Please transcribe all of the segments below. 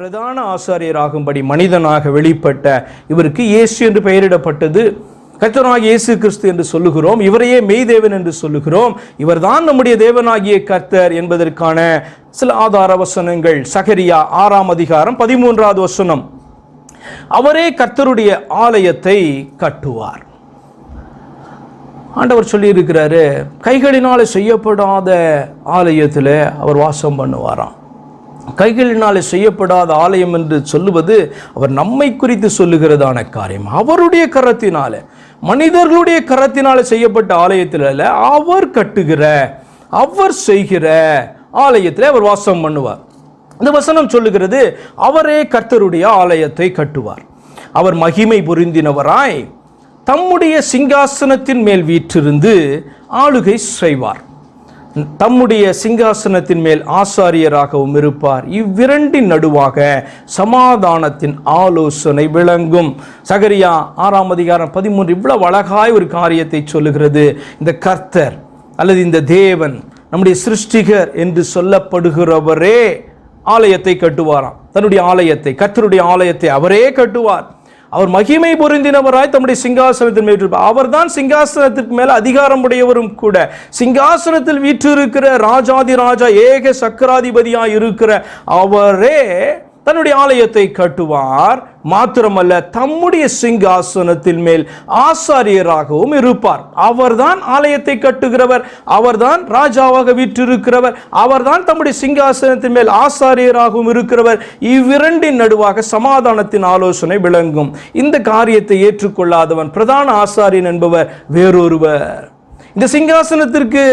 பிரதான ஆசாரியராகும்படி மனிதனாக வெளிப்பட்ட இவருக்கு இயேசு என்று பெயரிடப்பட்டது. கர்த்தராக இயேசு கிறிஸ்து என்று சொல்லுகிறோம். இவரையே மெய்தேவன் என்று சொல்லுகிறோம். இவர்தான் நம்முடைய தேவனாகிய கர்த்தர் என்பதற்கான சில ஆதார வசனங்கள். சகரியா ஆறாம் அதிகாரம் பதிமூன்றாவது வசனம். அவரே கர்த்தருடைய ஆலயத்தை கட்டுவார். ஆண்டவர் சொல்லியிருக்கிறாரு கைகளினால் செய்யப்படாத ஆலயத்தில் அவர் வாசம் பண்ணுவாராம். கைகளினாலே செய்யப்படாத ஆலயம் என்று சொல்லுவது அவர் நம்மை குறித்து சொல்லுகிறதான காரியம். அவருடைய கரத்தினால மனிதர்களுடைய கரத்தினால செய்யப்பட்ட ஆலயத்தில் அல்ல அவர் கட்டுகிற அவர் செய்கிற ஆலயத்தில் அவர் வாசம் பண்ணுவார். இந்த வசனம் சொல்லுகிறது அவரே கர்த்தருடைய ஆலயத்தை கட்டுவார். அவர் மகிமை புரிந்தினவராய் தம்முடைய சிங்காசனத்தின் மேல் வீற்றிருந்து ஆளுகை செய்வார். தம்முடைய சிங்காசனத்தின் மேல் ஆசாரியராகவும் இருப்பார். இவ்விரண்டின் நடுவாக சமாதானத்தின் ஆலோசனை விளங்கும். சகரியா ஆறாம் அதிகாரம் பதிமூன்று இவ்வளவு அழகாய் ஒரு காரியத்தை சொல்லுகிறது. இந்த கர்த்தர் அல்லது இந்த தேவன் நம்முடைய சிருஷ்டிகர் என்று சொல்லப்படுகிறவரே ஆலயத்தை கட்டுவாராம். தன்னுடைய ஆலயத்தை கர்த்தருடைய ஆலயத்தை அவரே கட்டுவார். அவர் மகிமை பொருந்தினவராய் தம்முடைய சிங்காசனத்தின் மேல் அவர் அவர்தான் சிங்காசனத்திற்கு மேல அதிகாரம் உடையவரும் கூட. சிங்காசனத்தில் வீற்றிருக்கிற ராஜாதி ராஜா ஏக சக்கராதிபதியாய் இருக்கிற அவரே தன்னுடைய ஆலயத்தை கட்டுவார். மாத்திரமல்ல தம்முடைய சிங்காசனத்தின் மேல் ஆசாரியராகவும் இருப்பார். அவர்தான் ஆலயத்தை கட்டுகிறவர். அவர்தான் ராஜாவாக வீற்றிருக்கிறவர். அவர்தான் தம்முடைய சிங்காசனத்தின் மேல் ஆசாரியராகவும் இருக்கிறவர். இவ்விரண்டின் நடுவாக சமாதானத்தின் ஆலோசனை விளங்கும். இந்த காரியத்தை ஏற்றுக்கொள்ளாதவன் பிரதான ஆசாரியன் என்பவர் வேறொருவர். இந்த சிங்காசனத்திற்கு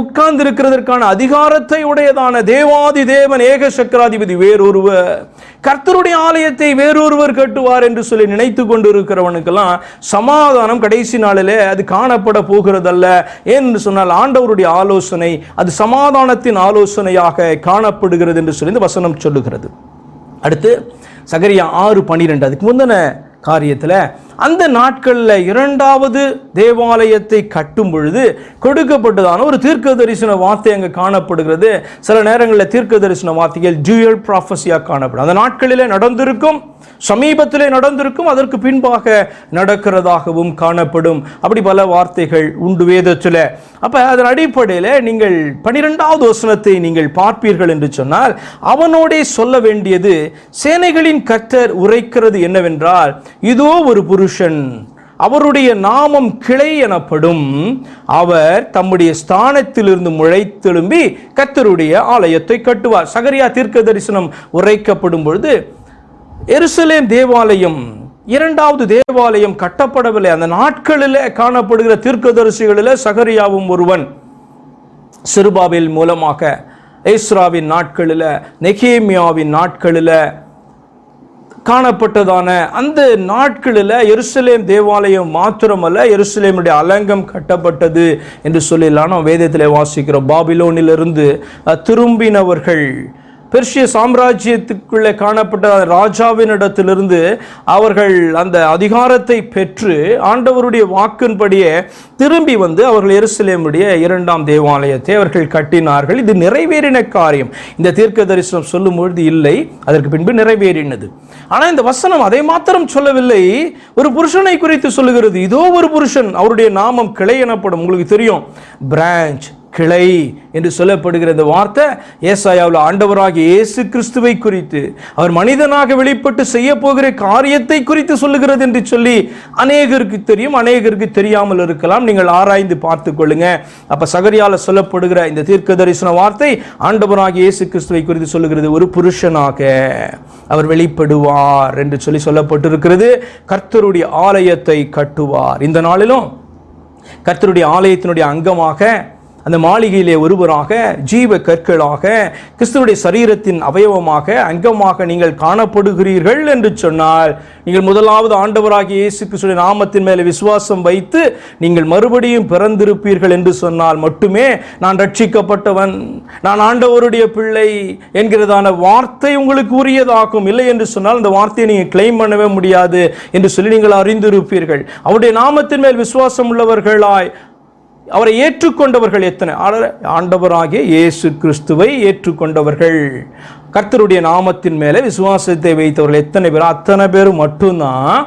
உட்கார்ந்து இருக்கிறதற்கான அதிகாரத்தை உடையதான தேவாதி தேவன் ஏக சக்கராதிபதி வேறொருவர். கர்த்தருடைய ஆலயத்தை வேறொருவர் கட்டுவார் என்று சொல்லி நினைத்து கொண்டு இருக்கிறவனுக்கெல்லாம் சமாதானம் கடைசி நாளிலே அது காணப்பட போகிறதல்ல என்று சொன்னால் ஆண்டவருடைய ஆலோசனை அது சமாதானத்தின் ஆலோசனையாக காணப்படுகிறது என்று சொல்லி இந்த வசனம் சொல்லுகிறது. அடுத்து சகரியா ஆறு பன்னிரெண்டு அதுக்கு முந்தின காரியத்தில் அந்த நாட்களில் இரண்டாவது தேவாலயத்தை கட்டும் பொழுது கொடுக்கப்பட்டதான ஒரு தீர்க்க தரிசன வார்த்தை அங்கே காணப்படுகிறது. சில நேரங்களில் தீர்க்க தரிசன வார்த்தைகள் டியூயல் ப்ராஃபஸியாக காணப்படும். அந்த நாட்களிலே நடந்திருக்கும் சமீபத்திலே நடந்திருக்கும் அதற்கு பின்பாக நடக்கிறதாகவும் காணப்படும். அப்படி பல வார்த்தைகள் உண்டு வேதத்தில். அப்போ அதன் அடிப்படையில் நீங்கள் பனிரெண்டாவது வசனத்தை நீங்கள் பார்ப்பீர்கள் என்று சொன்னால் அவனோடே சொல்ல வேண்டியது சேனைகளின் கர்த்தர் உரைக்கிறது என்னவென்றால் இதோ ஒரு புருஷன் அவருடைய நாமம் கிளை எனப்படும் அவர் தம்முடைய ஸ்தானத்திலிருந்து முளைத்தெழும்பி கத்தருடைய ஆலயத்தை கட்டுவார். சகரியா தீர்க்க தரிசனம் உரைக்கப்படும் பொழுது எருசலேம் தேவாலயம் இரண்டாவது தேவாலயம் கட்டப்படவில்லை. அந்த நாட்களில் காணப்படுகிற தீர்க்கதரிசிகளில் சகரியாவும் ஒருவன் சிறுபாவில் மூலமாக ஐஸ்ராவின் நாட்களில் நெகேமியாவின் நாட்களில் காணப்பட்டதான அந்த நாட்களில் எருசலேம் தேவாலயம் மாத்திரமல்ல எருசலேமுடைய அலங்கம் கட்டப்பட்டது என்று சொல்லலாம் நாம் வேதத்தில் வாசிக்கிறோம். பாபிலோனிலிருந்து திரும்பினவர்கள் பெர்ஷிய சாம்ராஜ்யத்துக்குள்ளே காணப்பட்ட ராஜாவினிடத்திலிருந்து அவர்கள் அந்த அதிகாரத்தை பெற்று ஆண்டவருடைய வாக்கின்படியே திரும்பி வந்து அவர்கள் எருசலேமுடைய இரண்டாம் தேவாலயத்தை அவர்கள் கட்டினார்கள். இது நிறைவேறின காரியம். இந்த தீர்க்க தரிசனம் சொல்லும் பொழுது இல்லை அதற்கு பின்பு நிறைவேறினது. ஆனால் இந்த வசனம் அதை மாத்திரம் சொல்லவில்லை. ஒரு புருஷனை குறித்து சொல்லுகிறது. இதோ ஒரு புருஷன் அவருடைய நாமம் கிளை எனப்படும். உங்களுக்கு தெரியும் பிரான்ச். கிளை என்று சொல்லப்படுகிற இந்த வார்த்தை ஏசாயாவில் ஆண்டவராகிய இயேசு கிறிஸ்துவை குறித்து. அவர் மனிதனாக வெளிப்பட்டு செய்ய போகிற காரியத்தை குறித்து சொல்லுகிறது என்று சொல்லி அநேகருக்கு தெரியும் அநேகருக்கு தெரியாமல் இருக்கலாம். நீங்கள் ஆராய்ந்து பார்த்து கொள்ளுங்க. அப்ப சகரியால சொல்லப்படுகிற இந்த தீர்க்க தரிசன வார்த்தை ஆண்டவராகிய இயேசு கிறிஸ்துவை குறித்து சொல்லுகிறது. ஒரு புருஷனாக அவர் வெளிப்படுவார் என்று சொல்லி சொல்லப்பட்டிருக்கிறது. கர்த்தருடைய ஆலயத்தை கட்டுவார். இந்த நாளிலும் கர்த்தருடைய ஆலயத்தினுடைய அங்கமாக அந்த மாளிகையிலே ஒருவராக ஜீவ கற்களாக கிறிஸ்துவடைய சரீரத்தின் அவயவமாக அங்கமாக நீங்கள் காணப்படுகிறீர்கள் என்று சொன்னால் நீங்கள் முதலாவது ஆண்டவராகிய இயேசு கிறிஸ்துடைய நாமத்தின் மேலே விசுவாசம் வைத்து நீங்கள் மறுபடியும் பிறந்திருப்பீர்கள் என்று சொன்னால் மட்டுமே நான் ரட்சிக்கப்பட்டவன் நான் ஆண்டவருடைய பிள்ளை என்கிறதான வார்த்தை உங்களுக்கு உரியதாகும் இல்லை என்று சொன்னால் அந்த வார்த்தையை நீங்கள் கிளைம் பண்ணவே முடியாது என்று சொல்லி நீங்கள் அறிந்திருப்பீர்கள். அவருடைய நாமத்தின் மேல் விசுவாசம் உள்ளவர்களாய் அவரை ஏற்றுக்கொண்டவர்கள் எத்தனை? ஆண்டவராகிய இயேசு கிறிஸ்துவை ஏற்றுக்கொண்டவர்கள். கர்த்தருடைய நாமத்தின் மேலே விசுவாசத்தை வைத்தவர்கள் எத்தனை பேர்? அத்தனை பேர் மட்டும்தான்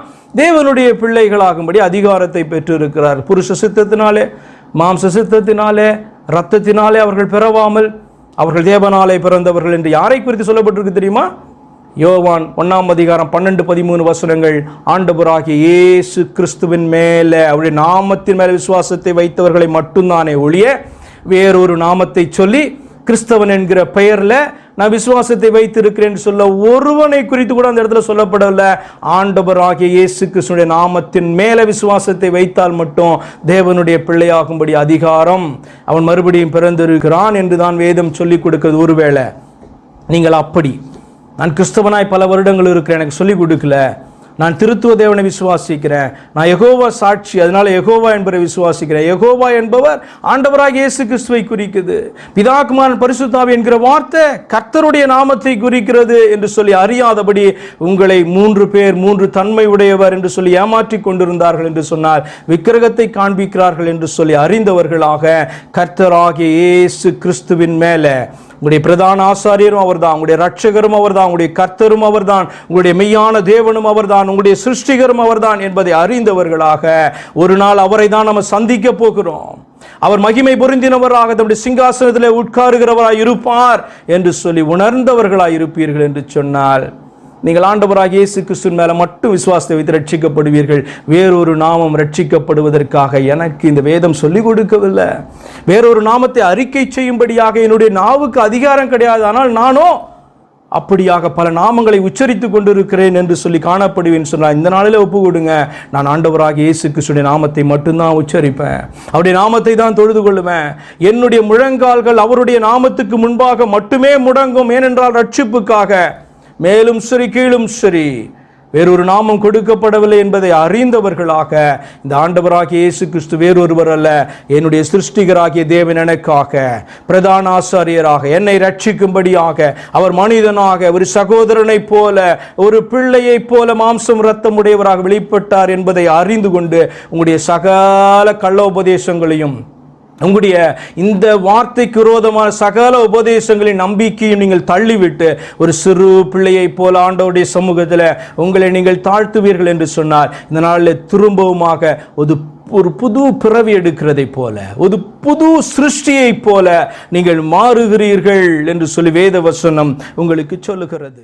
தேவனுடைய பிள்ளைகளாகும்படி அதிகாரத்தை பெற்றிருக்கிறார். புருஷ சித்தத்தினாலே மாம்ச சித்தத்தினாலே ரத்தத்தினாலே அவர்கள் பிறவாமல் அவர்கள் தேவனாலே பிறந்தவர்கள் என்று யாரை குறித்து சொல்லப்பட்டிருக்கு தெரியுமா? யோவான் ஒன்றாம் அதிகாரம் பன்னெண்டு பதிமூணு வசனங்கள் ஆண்டவராகிய இயேசு கிறிஸ்துவின் மேலே அவருடைய நாமத்தின் மேலே விசுவாசத்தை வைத்தவர்களை மட்டும்தானே ஒழிய வேறொரு நாமத்தை சொல்லி கிறிஸ்தவன் என்கிற பெயரில் நான் விசுவாசத்தை வைத்திருக்கிறேன் சொல்ல ஒருவனை குறித்து கூட அந்த இடத்துல சொல்லப்படல. ஆண்டவராகிய இயேசு கிருஷ்ணனுடைய நாமத்தின் மேலே விசுவாசத்தை வைத்தால் மட்டும் தேவனுடைய பிள்ளையாகும்படி அதிகாரம் அவன் மறுபடியும் பிறந்திருக்கிறான் என்று தான் வேதம் சொல்லிக் கொடுக்கிறது. ஒருவேளை நீங்கள் அப்படி நான் கிறிஸ்தவனாய் பல வருடங்கள் இருக்கிறேன் எனக்கு சொல்லிக் கொடுக்கல. நான் திருத்துவ தேவனை விசுவாசிக்கிறேன். நான் எகோவா சாட்சி அதனால் எகோவா என்பதை விசுவாசிக்கிறேன். எகோவா என்பவர் ஆண்டவராக இயேசு கிறிஸ்துவை குறிக்குது. பிதாகுமாரன் பரிசுத்தாவி என்கிற வார்த்தை கர்த்தருடைய நாமத்தை குறிக்கிறது என்று சொல்லி அறியாதபடி உங்களை மூன்று பேர் மூன்று தன்மை உடையவர் என்று சொல்லி ஏமாற்றிக் கொண்டிருந்தார்கள் என்று சொன்னால் விக்கிரகத்தை காண்பிக்கிறார்கள் என்று சொல்லி அறிந்தவர்களாக கர்த்தராகிய இயேசு கிறிஸ்துவின் மேலே. உங்களுடைய பிரதான ஆசாரியரும் அவர்தான் உங்களுடைய ரட்சகரும் அவர்தான் உங்களுடைய கர்த்தரும் அவர்தான் உங்களுடைய மெய்யான தேவனும் அவர்தான் உங்களுடைய சிருஷ்டிகரும் அவர்தான் என்பதை அறிந்தவர்களாக ஒரு நாள் அவரை தான் நம்ம சந்திக்க போகிறோம். அவர் மகிமை பொருந்தினவராக தம்முடைய சிங்காசனத்தில் உட்காருகிறவராய் இருப்பார் என்று சொல்லி உணர்ந்தவர்களாய் இருப்பீர்கள் என்று சொன்னால் நீங்கள் ஆண்டவராக இயேசு கிறிஸ்துவின் மேலே மட்டும் விசுவாசத்தை வைத்து ரட்சிக்கப்படுவீர்கள். வேறொரு நாமம் ரட்சிக்கப்படுவதற்காக எனக்கு இந்த வேதம் சொல்லிக் கொடுக்கவில்லை. வேறொரு நாமத்தை அறிக்கை செய்யும்படியாக என்னுடைய நாவுக்கு அதிகாரம் கிடையாது. ஆனால் நானோ அப்படியாக பல நாமங்களை உச்சரித்து கொண்டிருக்கிறேன் என்று சொல்லி காணப்படுவேன் சொன்னால் இந்த நாளில் ஒப்பு கொடுங்க. நான் ஆண்டவராக இயேசு கிறிஸ்துடைய நாமத்தை மட்டும்தான் உச்சரிப்பேன். அவருடைய நாமத்தை தான் தொழுது கொள்ளுவேன். என்னுடைய முழங்கால்கள் அவருடைய நாமத்துக்கு முன்பாக மட்டுமே முடங்கும். ஏனென்றால் ரட்சிப்புக்காக மேலும் சரி கீழும் சரி. வேறொரு நாமம் கொடுக்கப்படவில்லை என்பதை அறிந்தவர்களாக இந்த ஆண்டவராகிய இயேசு கிறிஸ்து வேறொருவர் அல்ல என்னுடைய சிருஷ்டிகராகிய தேவன் எனக்காக பிரதான ஆசாரியராக என்னை ரட்சிக்கும்படியாக அவர் மனிதனாக ஒரு சகோதரனைப் போல ஒரு பிள்ளையைப் போல மாம்சம் ரத்தம் உடையவராக வெளிப்பட்டார் என்பதை அறிந்து கொண்டு உங்களுடைய சகல கள்ள உபதேசங்களையும் உங்களுடைய இந்த வார்த்தைக்கு விரோதமான சகல உபதேசங்களின் நம்பிக்கையும் நீங்கள் தள்ளிவிட்டு ஒரு சிறு பிள்ளையை போல ஆண்டவருடைய சமூகத்தில் உங்களை நீங்கள் தாழ்த்துவீர்கள் என்று சொன்னார் இந்த நாளில் திரும்பவுமாக ஒரு ஒரு புது பிறவி எடுக்கிறதை போல ஒரு புது சிருஷ்டியைப் போல நீங்கள் மாறுகிறீர்கள் என்று சொல்லி வேத வசனம் உங்களுக்கு சொல்லுகிறது.